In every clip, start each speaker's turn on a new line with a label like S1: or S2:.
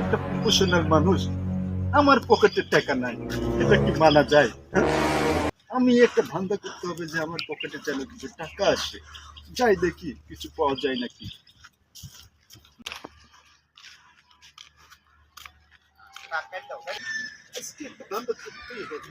S1: একটা প্রফেশনাল মানুষ, আমার পকেটে টাকা নাই এটা কি মানা যায়? আমি একটা ধান্দা করতে হবে যে আমার পকেটে যেন কিছু টাকা আসে যাই দেখি, কিছু পাওয়া যায় নাকি ধান্দা করতেই হবে।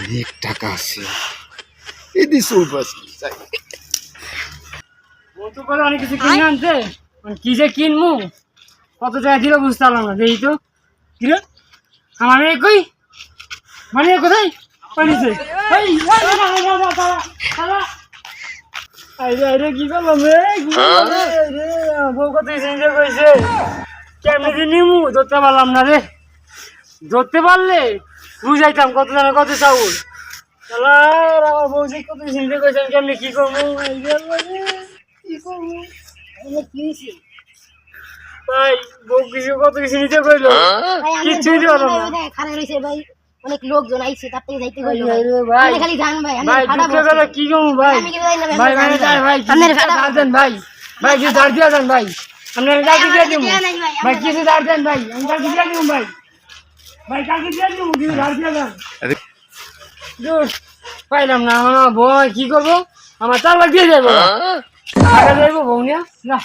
S1: অনেক টাকা আছে। এদি সুলবাস যাই।
S2: ও তো করে অনেক কিছু কিনে আনছে। মানে কি যে কিনবো? কত টাকা দিল বুঝতে পারলাম না দেখি তো। দিল আমার মেয়ে কই? মানে কোথায়? পানিছে। আইরে আইরে কি করলাম রে কি করলাম রে? বউ কত চিন্তা করেছে। নিমু? ধরতে পারলাম না রে। ধরতে পারলে বুঝাইতাম কত জানে কত চাউল। শালার, আমার বউ যে কত চিন্তা করেছে আমি কেমনি কি করব? এই রে আল্লাহ রে, কি করব? আমার কি হয়েছে? ভাই বউ কিছু কত কিছু নিতে কইলো?
S3: ভাই, আমি
S2: কিচ্ছুই দিতে পারলাম না।
S3: ওই দেখে খারাপ হয়েছে ভাই। অনেক লোকজন আইছে তার থেকে যাইতে হইল
S2: এই রে ভাই।
S3: আপনি খালি যান ভাই আমি
S2: ভাই
S3: খারাপ
S2: দুঃখের কথা কি করব ভাই?
S3: আমি কি জানি না ভাই,
S2: ভাই
S3: আমি
S2: ভাই
S3: জানি না।
S2: ভাই ভাই কিছু
S3: আপনার খারাপ
S2: ধার দেন ভাই। ভাই কিছু ধার দিয়ে দেন ভাই আপনার কালকে দিয়ে দিব
S3: দেয়া নাই ভাই,
S2: ভাই।
S3: আমার
S2: কিছু ধার দেন ভাই আমি কালকে দিয়ে দিব ভাই? ভাই কালকে দিয়ে দিব কিছু ধার দিয়ে দেন। দূর, পাইলাম না আমার বউ কি করব? আমার চার লাগিয়ে দিয়ে যাব টাকা যাইবো বউ না।